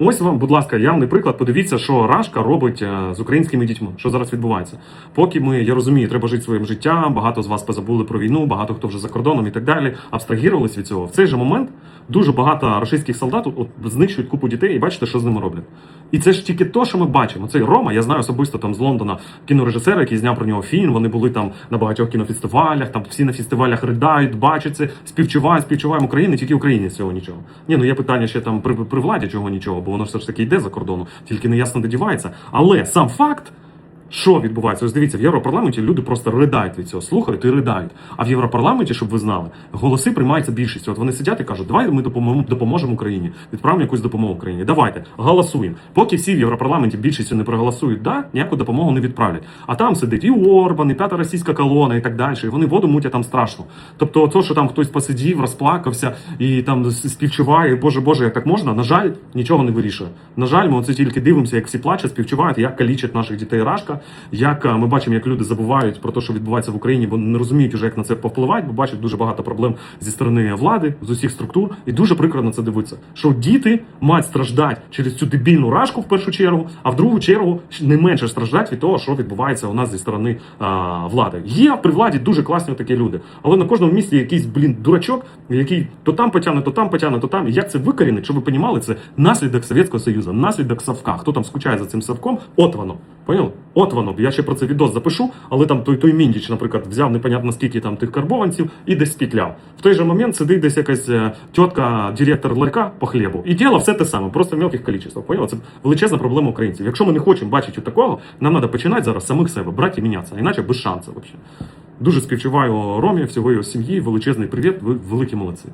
Ось вам, будь ласка, явний приклад. Подивіться, що Рашка робить е, з українськими дітьми, що зараз відбувається. Поки ми, я розумію, треба жити своїм життям. Багато з вас позабули про війну, багато хто вже за кордоном і так далі. Абстрагірувались від цього. В цей же момент дуже багато російських солдат от, знищують купу дітей, і бачите, що з ними роблять. І це ж тільки то, що ми бачимо. Цей Рома, я знаю особисто там з Лондона кінорежисера, який зняв про нього фільм. Вони були там на багатьох кінофестивалях. Там всі на фестивалях riдають, бачать це, співчувають, співчуваємо Україні, тільки Україні з цього нічого. Ні, ну є питання ще там при, при владі чого нічого, бо воно все ж таки йде за кордону, тільки не ясно де дівається. Але сам факт. Що відбувається? Ось дивіться, в Європарламенті люди просто ридають від цього, слухають і ридають. А в Європарламенті, щоб ви знали, голоси приймаються більшістю. От вони сидять і кажуть, давай ми допоможемо, Україні, відправимо якусь допомогу Україні. Давайте голосуємо. Поки всі в Європарламенті більшістю не проголосують, да, ніяку допомогу не відправлять. А там сидить і Орбан, і п'ята російська колона, і так далі. І вони воду мутять там страшно. Тобто, то, що там хтось посидів, розплакався і там співчуває, боже Боже, як так можна? На жаль, нічого не вирішує. На жаль, ми оце тільки дивимося, як всі плачуть, співчувають, як калічать наших дітей Рашка, як е, ми бачимо, як люди забувають про те, що відбувається в Україні, бо не розуміють уже, як на це повпливати, бо бачать дуже багато проблем зі сторони влади, з усіх структур, і дуже прикро на це дивитися. Що діти мають страждати через цю дебільну рашку в першу чергу, а в другу чергу не менше страждати від того, що відбувається у нас зі сторони а, влади. Є при владі дуже класні такі люди, але на кожному місці якийсь блін дурачок, який то там потягне, то там потягне, то там. Як це викорінить, щоб ви понімали, це наслідок Совєтського Союзу, наслідок Савка. Хто там скучає за цим Савком? От воно. Поняли? От воно. б. Я ще про це відос запишу, але там той той Міндіч, наприклад, взяв непонятно скільки там тих карбованців і десь спітляв. В той же момент сидить десь якась е, тітка, директор ларька по хлібу. І діло все те саме, просто в мелких кількостях. Поняли? Це величезна проблема українців. Якщо ми не хочемо бачити такого, нам треба починати зараз самих себе, брати і мінятися, іначе без шансу взагалі. Дуже співчуваю Ромі, всього його сім'ї. Величезний привіт, ви великі молодці.